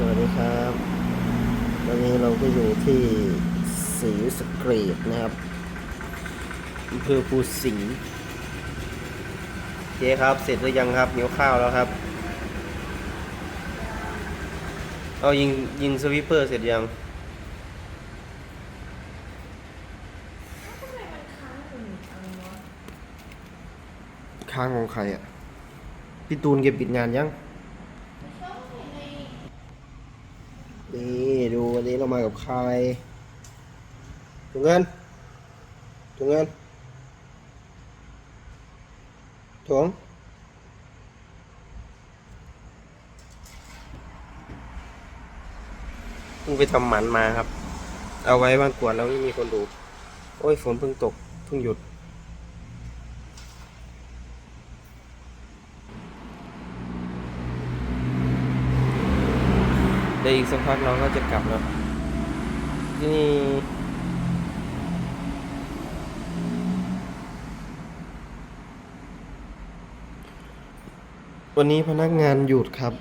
สวัสดีครับ วันนี้เราก็อยู่ที่ศรีสะเกรดนะครับอำเภอภูสิงห์เจ๊ครับ เสร็จหรือยังครับหิวข้าวแล้วครับ เอายิงยิงสวิปเปอร์เสร็จยังค้างของใครอะ พี่ตูนเก็บปิดงานยัง นี่ดู วันนี้เรามากับใครถุงเงินถุงเงินถุงเพิ่งไปทำหมันมาครับ เอาไว้บ้านกวดแล้วไม่มีคนดู โอ้ยฝนเพิ่งตกเพิ่งหยุด ดี๋ยวอีกสักพักเราก็จะกลับแล้วที่นี่วันนี้พนักงานหยุดครับ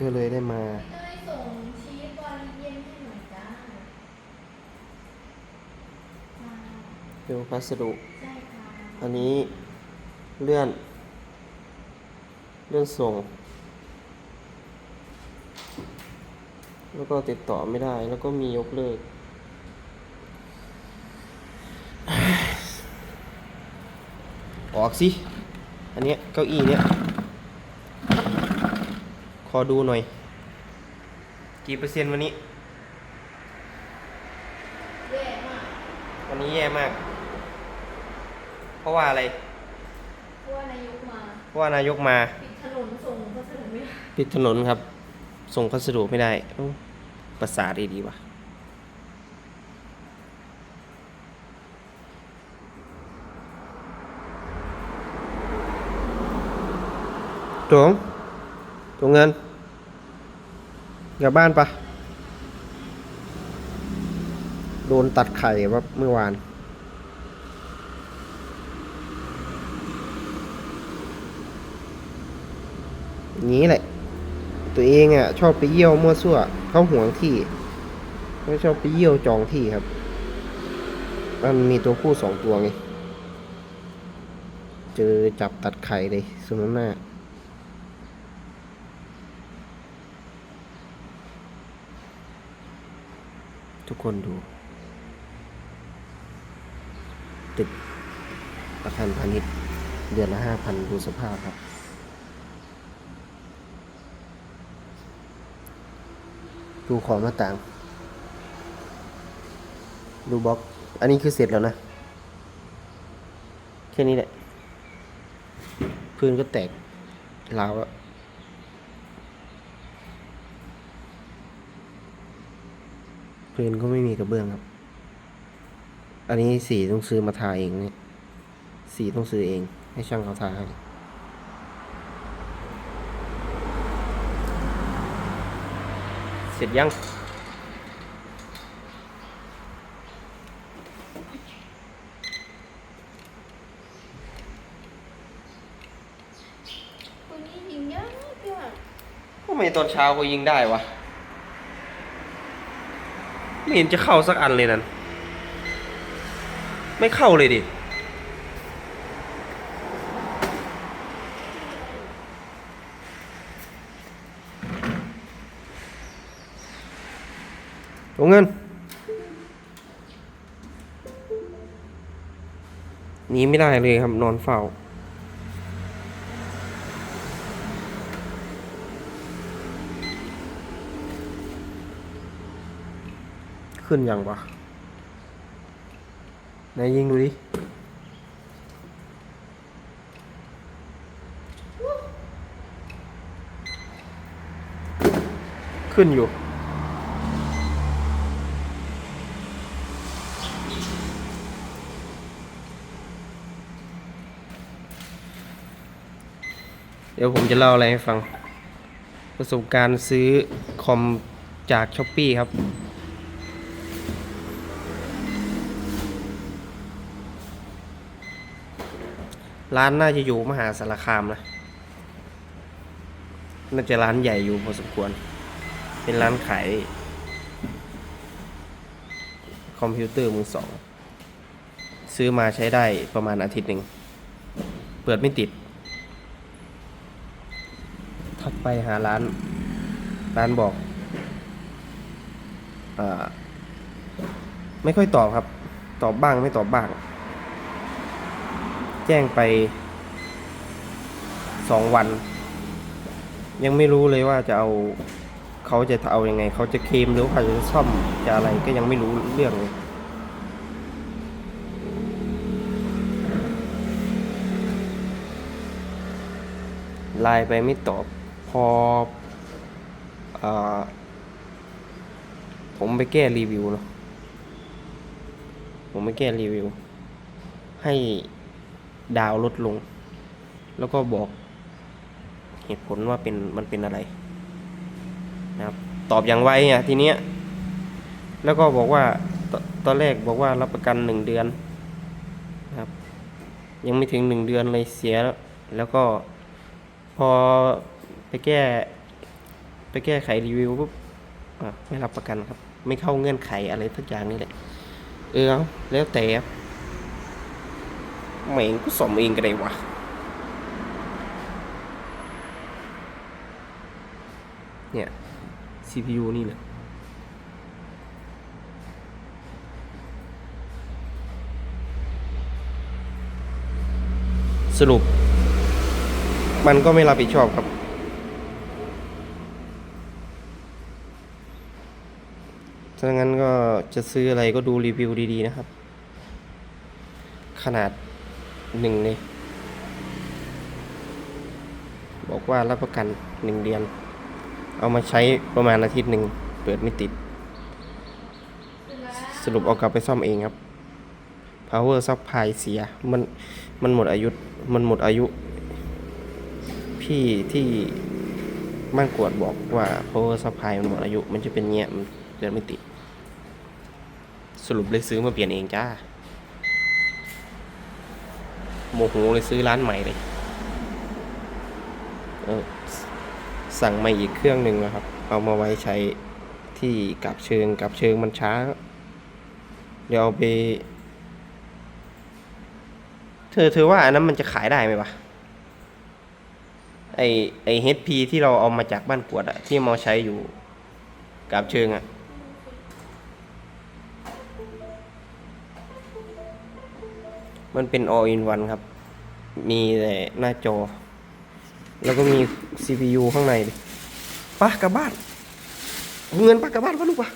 ก็เลยได้มาเต้ยส่งชีสบอลเย็นให้หน่อยจ้าค่ะเป็นพัสดุใช่ค่ะอันนี้เลื่อน เลื่อนส่ง แล้วก็ติดต่อไม่ได้ แล้วก็มียกเลิก ออกสิ อันเนี้ยเก้าอี้เนี้ย ขอดูหน่อย กี่เปอร์เซ็นต์วันนี้แย่มากวันนี้แย่มาก เพราะว่าอะไร เพราะว่านายกมาเพราะว่านายกมา ปิดถนนส่งพัสดุไม่ได้ ปิดถนนครับ ส่งพัสดุไม่ได้เอ้า ประสาทดีดีๆวะตวงตวงเงินกลับบ้านปะโดนตัดไข่ว่าเมื่อวานอย่างนี้แหละ ตัวเองอะชอบไปเยี่ยวมั่วซั่วเขาห่วงที่ไม่ชอบไปเยี่ยวจองที่ครับ มันมีตัวผู้สองตัวไงเจอจับตัดไข่เลยสมน้ำหน้าทุกคนดู ตึกอาคารพาณิชย์เดือนละห้าพันดูสภาพครับ ดูของหน้าต่าง ดูบล็อก อันนี้คือเสร็จแล้วนะ แค่นี้แหละ พื้นก็แตกราวแล้วพื้นก็ไม่มีกระเบื้องครับ อันนี้สีต้องซื้อมาทาเองเนี่ย สีต้องซื้อเอง ให้ช่างเขาทาให้ เสร็จยังคนนี้ยิงยากยากทำไมตอนเช้าเขายิงได้วะ ไม่เห็นจะเข้าสักอันเลยนั่น ไม่เข้าเลยดิ งเงินหนีไม่ได้เลยครับ นอนเฝ้า ขึ้นยังวะไหนยิงดูดิขึ้นอยู่ ดี๋ยวผมจะเล่าอะไรให้ฟัง ประสบการณ์ซื้อคอมจากช้อปปี้ครับ ร้านน่าจะอยู่มหาสารคามนะ น่าจะร้านใหญ่อยู่พอสมควร เป็นร้านขายคอมพิวเตอร์มือสอง ซื้อมาใช้ได้ประมาณอาทิตย์หนึ่ง เปิดไม่ติด ทักไปหาร้าน ร้านบอกอไม่ค่อยตอบครับ ตอบบ้างไม่ตอบบ้าง แจ้งไปสองวัน ยังไม่รู้เลยว่าจะเอาเขาจะเอาอยัางไง เขาจะเคลมหรือว่าเขาจะซ่อมจะอะไรก็ยังไม่รู้เรื่องเลยไลน์ไปไม่ตอบ ออผมไปแก้รีวิวเนาะผมไปแก้รีวิว ให้ดาวลดลง แล้วก็บอกเหตุผลว่าเป็นมันเป็นอะไรนะครับตอบอย่างไวอะทีเนี้ยแล้วก็บอกว่าตตอนแรกบอกว่ารับประกันหนึ่งเดือนนะครับยังไม่ถึงหนึ่งเดือนเลยเสียแล้วแล้วก็พอ แก้ ไปแก้ไขรีวิวปุ๊บไม่รับประกันครับ ไม่เข้าเงื่อนไขอะไรทุกอย่างนี่แหละ เออแล้วแต่ครับแม่งก็สมเองก็ได้วะเนี่ย CPU นี่แหละสรุป มันก็ไม่รับผิดชอบครับ ถ้างั้นก็จะซื้ออะไรก็ดูรีวิวดีๆนะครับ ขนาดหนึ่งเลยบอกว่ารับประกันหนึ่งเดือน เอามาใช้ประมาณอาทิตย์หนึ่ง เปิดไม่ติด สรุปเอากลับไปซ่อมเองครับ power supply เสีย มัน มันหมดอายุ มันหมดอายุ พี่ที่บ้านกวดบอกว่า power supply มันหมดอายุ มันจะเป็นเงี้ย มันเดินไม่ติด สรุปเลยซื้อมาเปลี่ยนเองจ้า โมโหเลยซื้อร้านใหม่เลยเออสั่งมาอีกเครื่องหนึ่งนะครับ เอามาไว้ใช้ที่กับเชิงกับเชิงมันช้า เดี๋ยวเอาไป เธอเธอว่าอันนั้นมันจะขายได้ไหมวะไอไอ HP ที่เราเอามาจากบ้านกวดอะที่มาใช้อยู่กับเชิงอะ มันเป็น all in one ครับ มีแต่หน้าจอ แล้วก็มี CPU ข้างในดิปะกลับบ้านเอาเงินปะกลับบ้านปะลูกปะ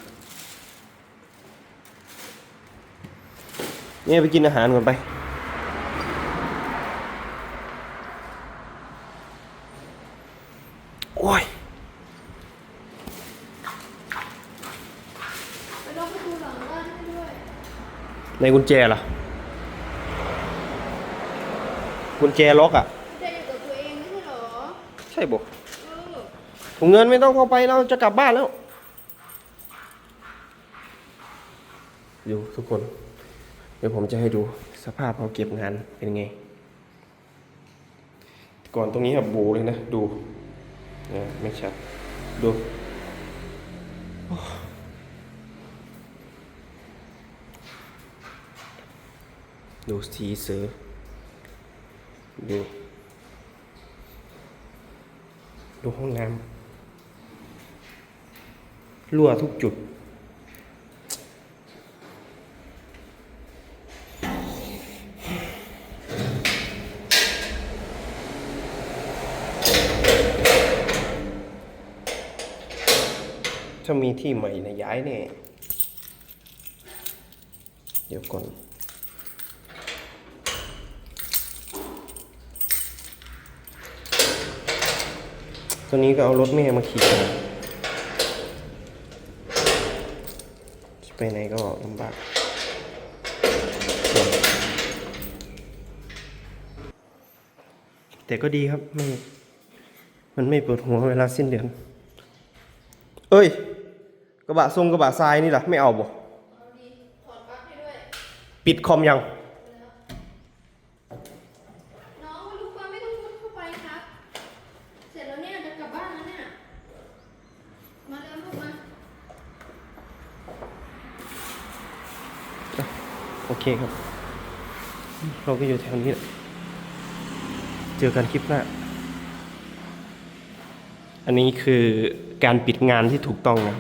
เนี่ยไปกินอาหารก่อนไป โอ้ยไปล็อกประตูหลังบ้านให้ด้วยในกุญแจล่ะ กุญแจล็อกอะได้อยู่กับตัวเองไม่ใช่เหรอใช่บอกเออถุงเงินไม่ต้องเข้าไปเราจะกลับบ้านแล้วดูทุกคน เดี๋ยวผมจะให้ดูสภาพเขาเก็บงานเป็นไง ก่อนตรงนี้แบบโบเลยนะ ดูเนี่ยไม่ชัด ดูโอ้ดูสีเสือ ดู ดูห้องน้ำรั่วทุกจุด ถ้ามีที่ใหม่นะย้ายแน่ เดี๋ยวก่อน ตอนนี้ก็เอารถแม่มาขี่ไปไหนก็ลำบากแต่ก็ดีครับไม่มันไม่ปวดหัวเวลาสิ้นเดือน เอ้ย กระบะทรงกระบะทรายนี่ล่ะไม่เอาบ่เอกให้ด้วยปิดคอมยัง น้องลูกฟ้าไม่ต้องมุดเข้าไปครับ เสร็จแล้วเนี่ยจะกลับบ้านแล้วเนี่ย มาเร็วลูกมา โอเคครับ เราก็อยู่แถวนี้ เจอกันคลิปหน้า อันนี้คือการปิดงานที่ถูกต้องนะ